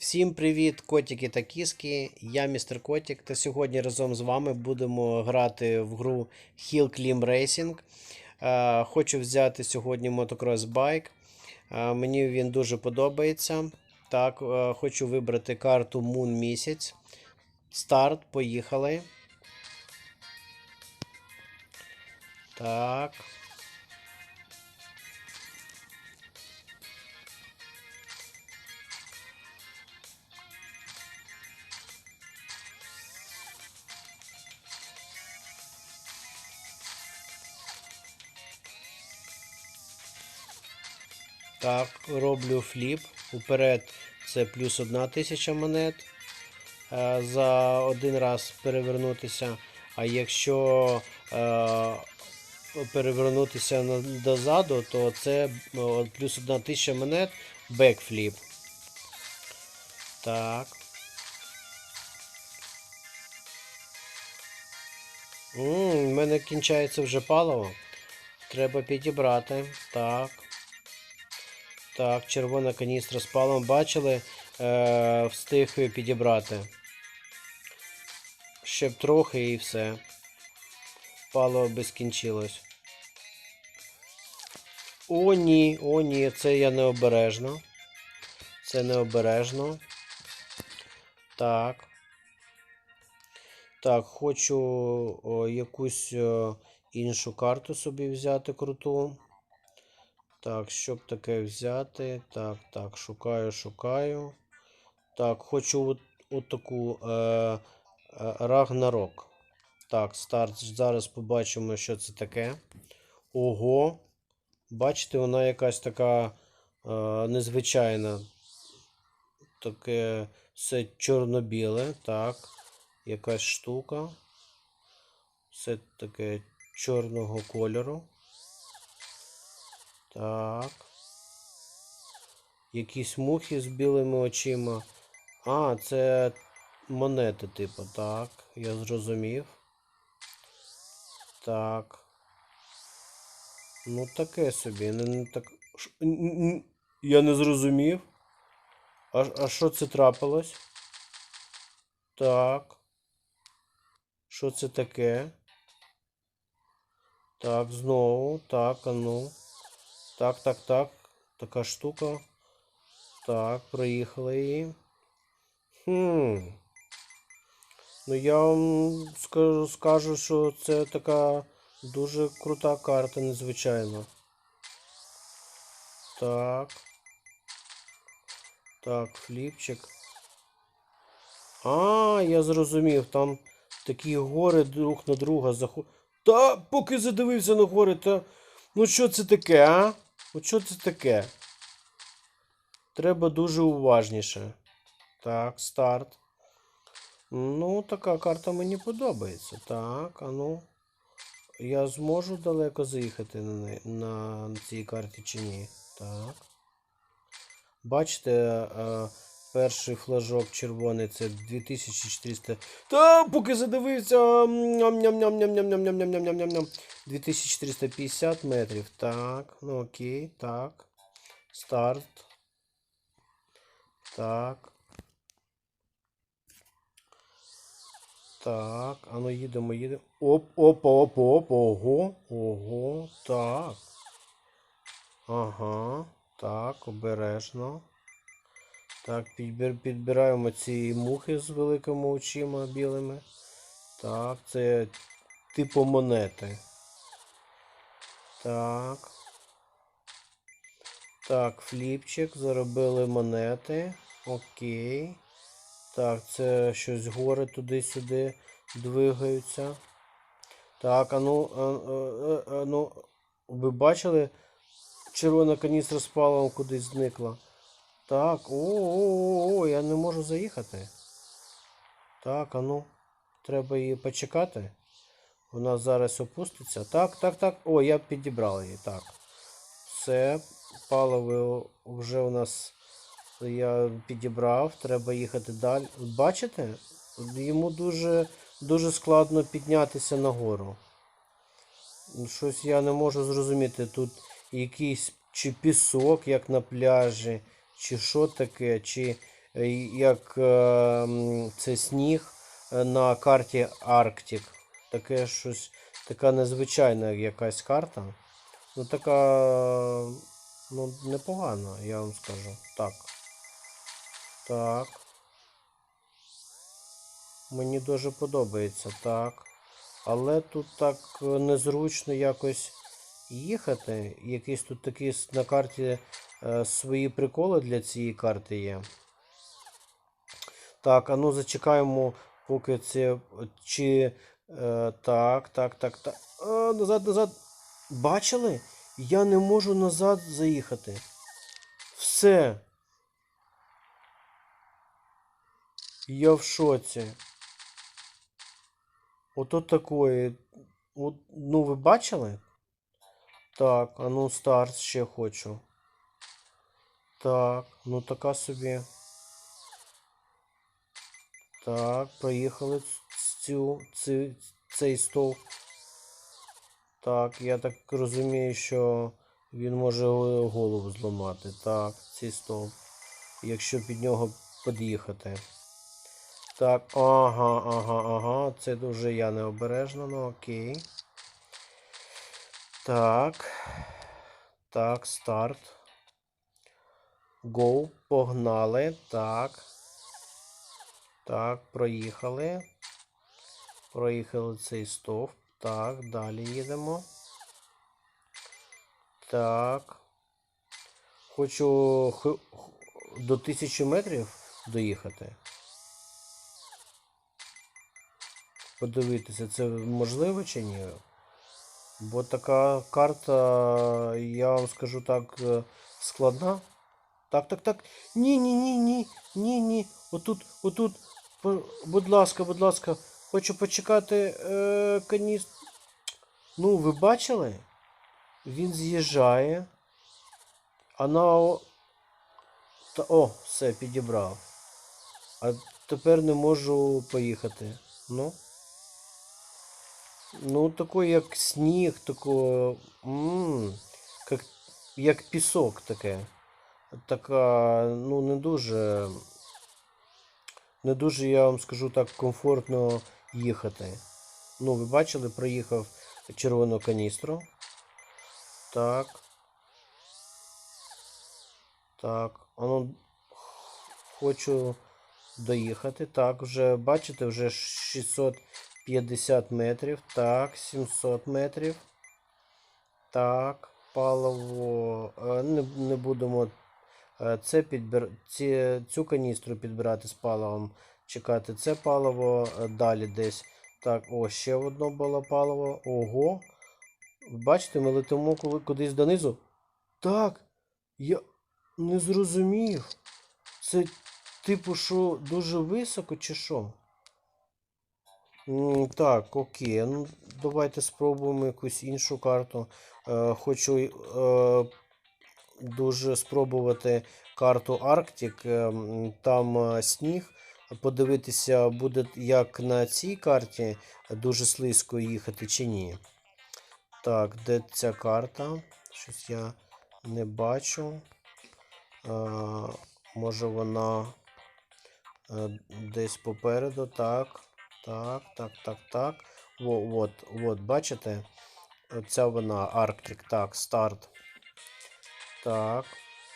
Всім привіт, котики та кіски. Я містер Котик, та сьогодні разом з вами будемо грати в гру Hill Climb Racing. Е, Хочу взяти сьогодні мотокрос байк. Е, Мені він дуже подобається. Так, е, хочу вибрати карту Moon місяць. Старт, поїхали. Так. Так, роблю фліп. Уперед це плюс одна тисяча монет. е, За один раз перевернутися. А якщо е, перевернутися дозаду, то це плюс одна тисяча монет бекфліп. Так. У мене кінчається вже паливо. Треба підібрати. Так. Так, червона каністра з палом. Бачили, е, встиг підібрати. Ще б трохи і все. Паливо би скінчилось. О, ні, о, ні, це я необережно. Це необережно. Так. Так, хочу о, якусь о, іншу карту собі взяти круту. Так, щоб таке взяти. Так, так, шукаю, шукаю. Так, хочу от, от таку е, е, Рагнарок. Так, старт. Зараз побачимо, що це таке. Ого. Бачите, вона якась така е, незвичайна. Таке все чорно-біле. Так. Якась штука. Все таке чорного кольору. Так. Якісь мухи з білими очима. А, це монети, типу, так. Я зрозумів. Так. Ну, таке собі. Не, не так. Ш- Я не зрозумів. А, а що це трапилось? Так. Що це таке? Так, знову. Так, а ну. Так, так, так. Така штука. Так, проїхали її. Хм. Ну я вам скажу, скажу, що це така дуже крута карта, незвичайна. Так. Так, фліпчик. А, я зрозумів, там такі гори друг на друга заходять. Та, поки задивився на гори, та. Ну що це таке, а? От що це таке? Треба дуже уважніше. Так, старт. Ну, така карта мені подобається. Так, а ну. Я зможу далеко заїхати на, на цій карті чи ні? Так. Бачите, е, перший флажок червоний це 2400. Та, поки задивився. ням-ням-ням-ням-ням-ням-ням-ням-ням-ням. 2450 метрів. Так, ну окей, так. Старт. Так. Так, а ну їдемо, їдемо. Оп, оп, оп, оп, ого, ого, так. Ага, так, обережно. Так, підбираємо ці мухи з великими очима білими. Так, це типу монети. Так. Так, фліпчик, заробили монети. Окей. Так, це щось гори туди-сюди двигаються. Так, а ну, а, а, а, ну, ви бачили? Червона каністра з паливом кудись зникла. Так, о, о, о, о, я не можу заїхати. Так, а ну, треба її почекати. Вона зараз опуститься. Так, так, так. О, я підібрав її. Так. Все, паливо вже у нас я підібрав, треба їхати далі. Бачите? Йому дуже, дуже складно піднятися нагору. Щось я не можу зрозуміти. Тут якийсь чи пісок, як на пляжі, чи що таке, чи е, як е, це сніг е, на карті Арктик. Таке щось, така незвичайна якась карта. Ну така ну, непогана, я вам скажу. Так. Так. Мені дуже подобається, так. Але тут так незручно якось їхати. Якісь тут такі с- на карті свої приколи для цієї карти є. Так, а ну зачекаємо, поки це. Чи. Е, так, так, так, так. А, назад, назад. Бачили? Я не можу назад заїхати. Все. Я в шоці. Ото такое. От, ну, ви бачили? Так, а ну старт ще хочу. Так, ну така собі. Так, проїхали цю, цю, цей стовп. Так, я так розумію, що він може голову зламати. Так, цей стовп. Якщо під нього під'їхати. Так, ага, ага, ага. Це дуже я необережно, ну окей. Так. Так, старт. Go, погнали. Так. Так, проїхали. Проїхали цей стовп. Так, далі їдемо. Так. Хочу до 1000 метрів доїхати. Подивитися, це можливо чи ні? Бо така карта, я вам скажу так, е, складна. Так, так, так. Ні, ні, ні, ні, ні, ні. Отут, отут. Будь ласка, будь ласка, хочу почекати е, каніст. Ну, ви бачили? Він з'їжджає. А на. о- Та, о, все, підібрав. А тепер не можу поїхати. Ну. Ну, такой як сніг, тако. М, як, як пісок таке. Така, ну, не дуже. Не дуже, я вам скажу так, комфортно їхати. Ну, ви бачили, проїхав червону каністру. Так. Так. Ну, хочу доїхати. Так, вже бачите, вже 650 метрів. Так, 700 метрів. Так, паливо. е, Не, не будемо це підбир... ці, цю каністру підбирати з паливом. Чекати це паливо е, далі десь. Так, о, ще одно було паливо. Ого. Бачите, ми летимо кудись донизу. Так, я не зрозумів. Це типу, що дуже високо чи що? Так, окей. Ну, давайте спробуємо якусь іншу карту. Е, хочу е, дуже спробувати карту Арктик. Е, Там е, сніг. Подивитися, буде як на цій карті дуже слизько їхати чи ні. Так, де ця карта? Щось я не бачу. Е, може вона е, десь попереду. Так. Так, так, так, так. Во, от, от, бачите? Оця вона Арктик. Так, старт. Так.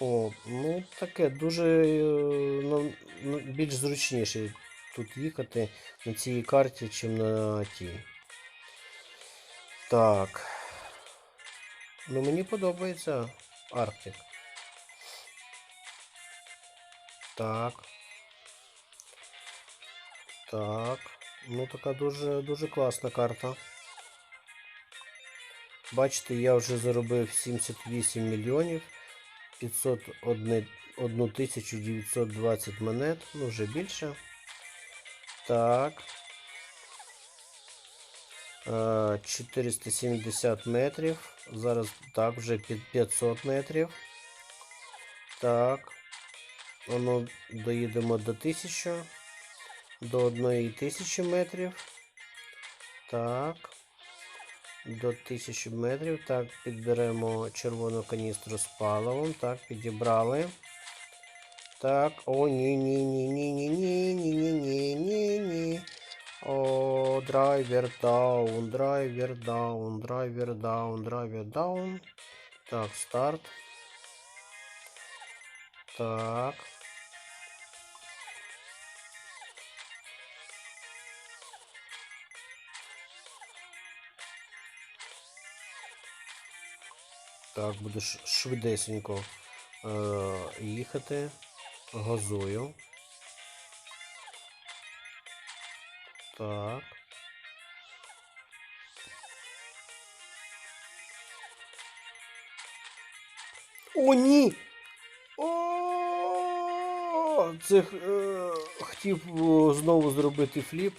О, ну таке дуже е, ну, ну, більш зручніше тут їхати на цій карті, чим на тій. Так. Ну мені подобається Арктик. Так. Так. Ну така дуже дуже класна карта. Бачите, я вже заробив 78 мільйонів 501 тисячу 920 монет, ну вже більше. Так. Е, 470 метрів. Зараз так, вже під 500 метрів. Так. Воно доїдемо до 1000. До 1000 метрів. Так. До 1000 метрів. Так, підберемо червону каністру з паливом. Так, підібрали. Так, о, ні, ні, ні, ні, ні, ні, ні, ні, ні, ні, ні. О, драйвер даун, драйвер даун, драйвер даун, драйвер даун. Так, старт. Так. Так, буду швидесенько е, їхати. Газую. Так. О, ні! О, це е, хотів знову зробити фліп.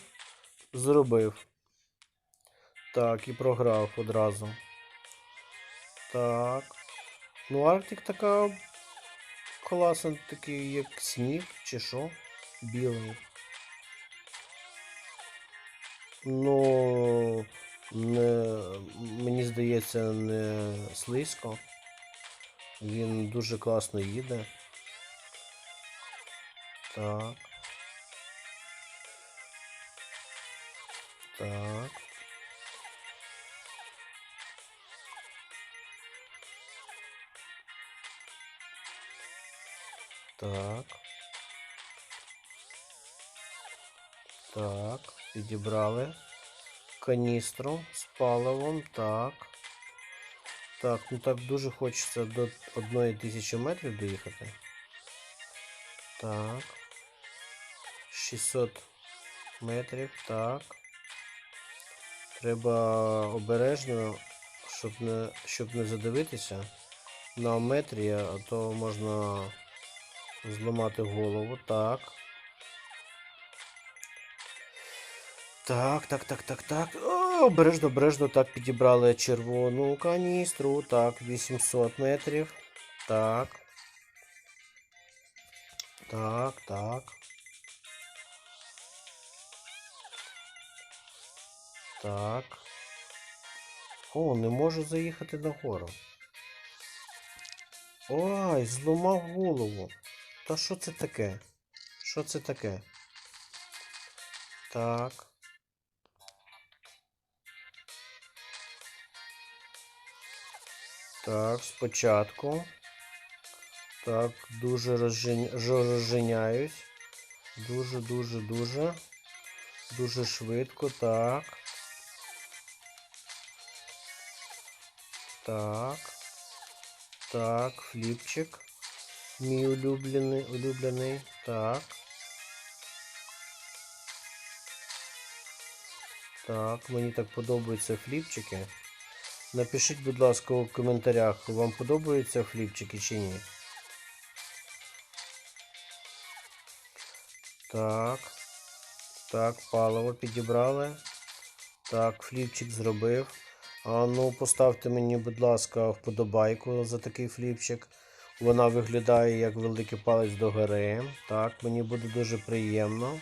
Зробив. Так, і програв одразу. Так. Ну, Арктик така класна, такий як сніг, чи що? Білий. Ну, не, мені здається, не слизько. Він дуже класно їде. Так. Так. Так. Так, підібрали каністру з паливом. Так. Так, ну так дуже хочеться до одної тисячі метрів доїхати. Так. 600 метрів, так. Треба обережно, щоб не, щоб не задивитися на метрі, а то можна зламати голову. Так. Так, так, так, так, так. О, обережно, обережно так підібрали червону каністру. Так, 800 метрів. Так. Так, так. Так. О, не можу заїхати на гору. Ой, зламав голову. Та що це таке? Що це таке? Так. Так, спочатку. Так, дуже розжен... розженяюсь. Дуже, дуже, дуже. Дуже швидко, так. Так. Так, фліпчик. Мій улюблений, улюблений. Так. Так, мені так подобаються фліпчики. Напишіть, будь ласка, у коментарях, вам подобаються фліпчики чи ні. Так. Так, паливо підібрали. Так, фліпчик зробив. А ну, поставте мені, будь ласка, вподобайку за такий фліпчик. Вона виглядає як великий палець догори. Так, мені буде дуже приємно.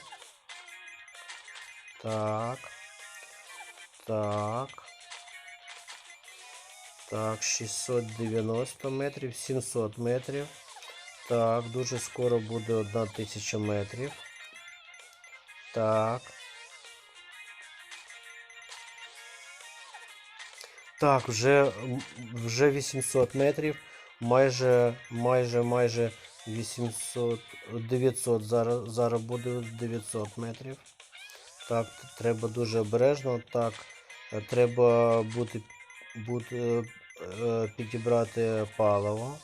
Так. Так. Так, 690 метрів, 700 метрів. Так, дуже скоро буде 1000 метрів. Так. Так, вже, вже 800 метрів. Майже, майже, майже 800, 900. Зараз, зараз буде 900 метрів. Так, треба дуже обережно. Так, е, треба бути, бути е, е, підібрати паливо.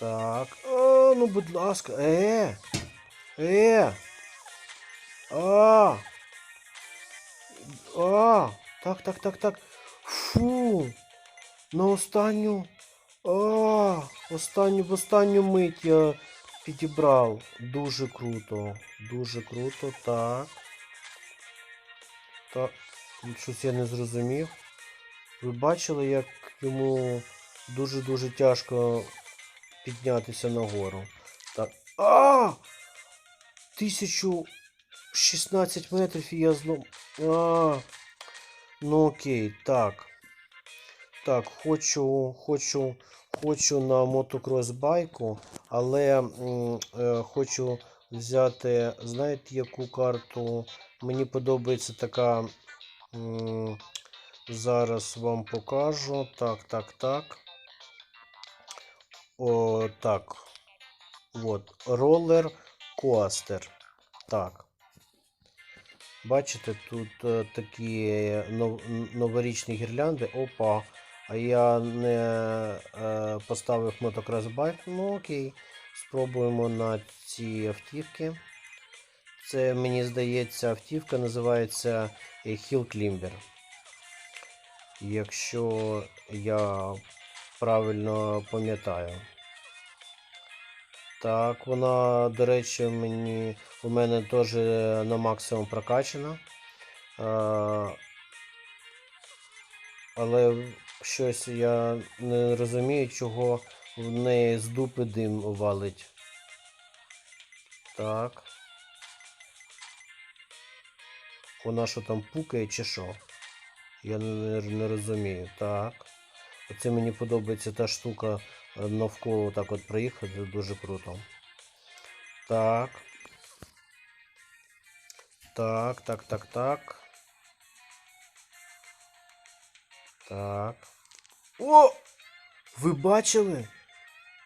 Так. О, ну будь ласка. Е! Е! А! А! Так, так, так, так. Фу! На останню. А! Останню в останню мить я підібрав. Дуже круто. Дуже круто. Так. Так. Щось я не зрозумів. Ви бачили, як йому дуже-дуже тяжко піднятися нагору. Так. А! 1016 метрів і я знову. А! Ну окей, так. Так, хочу, хочу, хочу на мотокрос байку, але е, хочу взяти, знаєте, яку карту? Мені подобається така. м, Зараз вам покажу. Так, так, так. О, так. От. Роллер Коастер. Так. Бачите, тут е, такі нов- новорічні гірлянди. Опа. А я не е, поставив мотокрас байк. Ну окей. Спробуємо на ці автівки. Це, мені здається, автівка називається е, Hill Climber. Якщо я правильно пам'ятаю. Так, вона, до речі, мені, у мене теж на максимум прокачана. А, але щось я не розумію, чого в неї з дупи дим валить. Так. Вона що там пукає чи що? Я не, не розумію. Так. Оце мені подобається та штука е, навколо так от проїхати, дуже круто. Так. Так, так, так, так. Так. О! Ви бачили?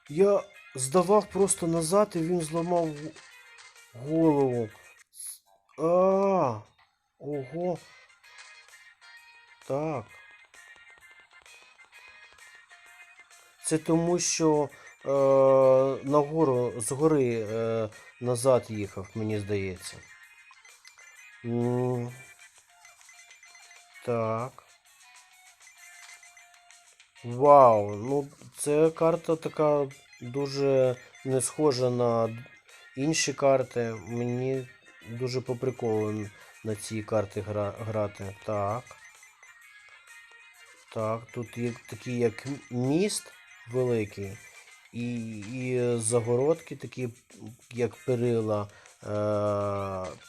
Я здавав просто назад і він зламав голову. А, ого. Так. Це тому, що е, нагору, згори е, назад їхав, мені здається. М, Так. Вау, ну це карта така дуже не схожа на інші карти. Мені дуже по приколу на ці карти гра, грати. Так. Так, тут є такий як міст великий, і, і загородки такі, як перила, е,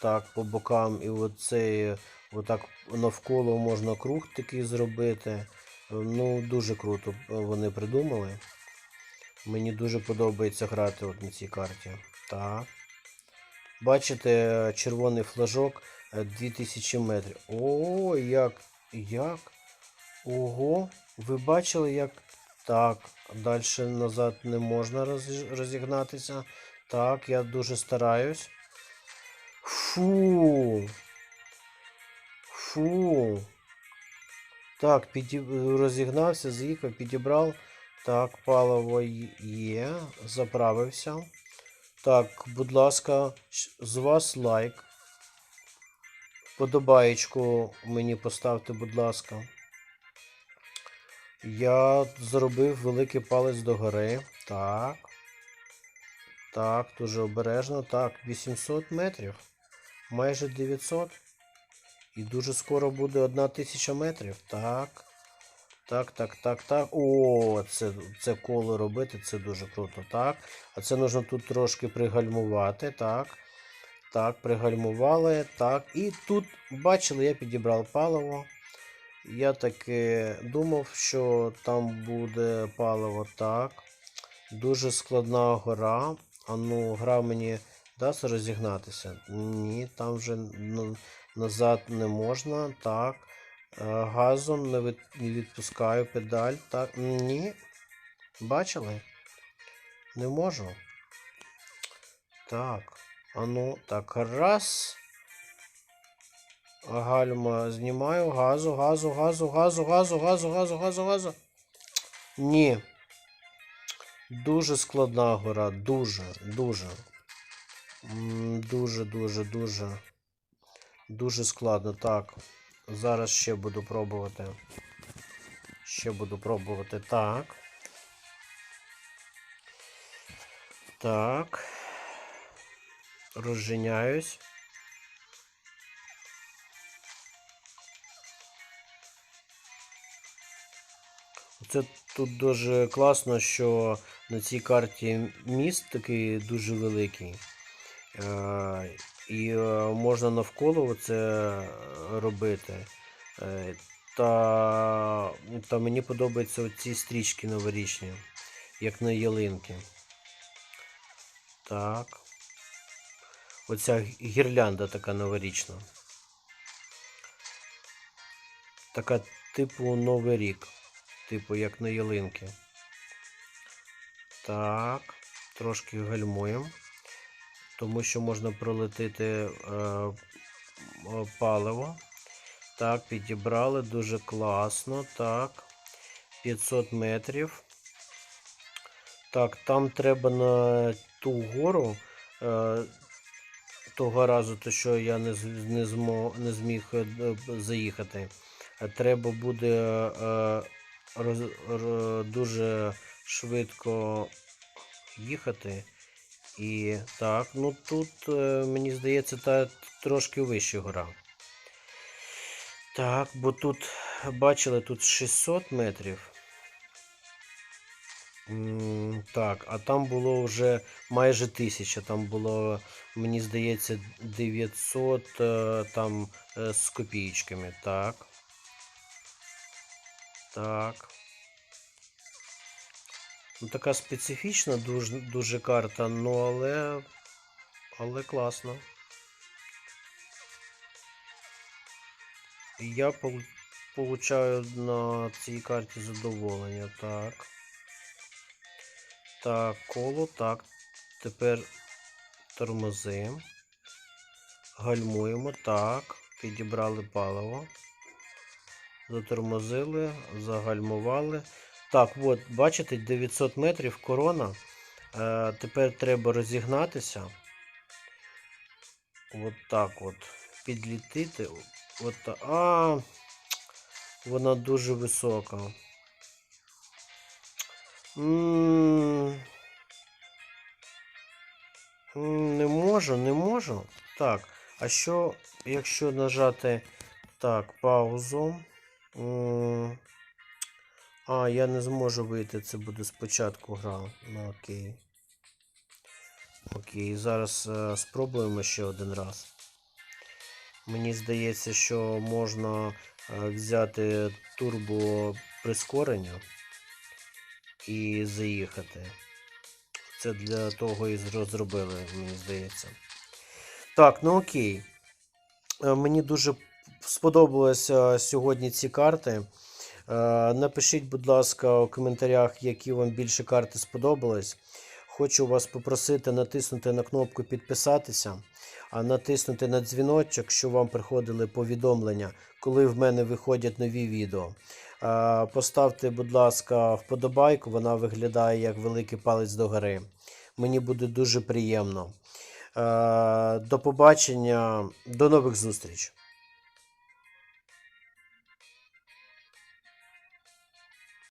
так, по бокам, і оцей, отак навколо можна круг такий зробити. Ну, дуже круто вони придумали. Мені дуже подобається грати от на цій карті. Так. Бачите, червоний флажок е, 2000 метрів. О, як, як? Ого, ви бачили, як. Так, далі назад не можна роз- розігнатися. Так, я дуже стараюсь. Фу. Фу. Так, піді... розігнався, з'їхав, підібрав. Так, паливо є, заправився. Так, будь ласка, з вас лайк. Подобаєчку мені поставте, будь ласка. Я зробив великий палець догори. Так. Так, дуже обережно. Так, 800 метрів. Майже 900. І дуже скоро буде 1000 метрів. Так. Так, так, так, так. О, це, це коло робити, це дуже круто. Так. А це нужно тут трошки пригальмувати. Так. Так, пригальмували. Так. І тут, бачили, я підібрав паливо. Я таки думав, що там буде паливо так. Дуже складна гора. А ну, гра мені дасть розігнатися. Ні, там вже н- назад не можна. Так. Е, Газом не, відпускаю педаль. Так. Ні. Бачили? Не можу. Так. А ну, так, раз. Гальма знімаю, газу, газу, газу, газу, газу, газу, газу, газу, газу. Ні. Дуже складна гора, дуже, дуже. Дуже, дуже, дуже. Дуже складно. Так. Зараз ще буду пробувати. Ще буду пробувати. Так. Так. Розженяюсь. Це тут дуже класно, що на цій карті міст такий дуже великий. І е, можна навколо це робити. Е, та, та мені подобаються ці стрічки новорічні, як на ялинки. Так. Оця гірлянда така новорічна. Така типу Новий рік. Типу, як на ялинки. Так. Трошки гальмуємо. Тому що можна пролетити е, е, паливо. Так, підібрали дуже класно. Так. 500 метрів. Так, там треба на ту гору. Е, того разу, то що я не, не, змо, не зміг е, заїхати. Е, Треба буде е, роз, р- дуже швидко їхати. І так, ну тут, е, мені здається, та трошки вища гора. Так, бо тут, бачили, тут 600 метрів. Так, а там було вже майже 1000. Там було, мені здається, 900 е, там е, з копійками. Так. Так. Ну, така специфічна дуже, дуже карта, ну але. Але класно. Я получаю на цій карті задоволення. Так. Так, коло, так. Тепер тормозимо. Гальмуємо, так. Підібрали паливо. Затормозили, загальмували. Так, от, бачите, 900 метрів корона. Е, тепер треба розігнатися. От так от. Підлітити. От, а, вона дуже висока. М, м, Не можу, не можу. Так, а що, якщо нажати так, паузу? М, А, я не зможу вийти, це буде спочатку гра. Ну окей. Окей, зараз е, спробуємо ще один раз. Мені здається, що можна е, взяти турбо прискорення і заїхати. Це для того і зро- зробили, мені здається. Так, ну окей. Е, Мені дуже сподобалися сьогодні ці карти. Е, Напишіть, будь ласка, у коментарях, які вам більше карти сподобались. Хочу вас попросити натиснути на кнопку підписатися, а натиснути на дзвіночок, щоб вам приходили повідомлення, коли в мене виходять нові відео. Е, Поставте, будь ласка, вподобайку, вона виглядає як великий палець догори. Мені буде дуже приємно. Е, До побачення, до нових зустріч!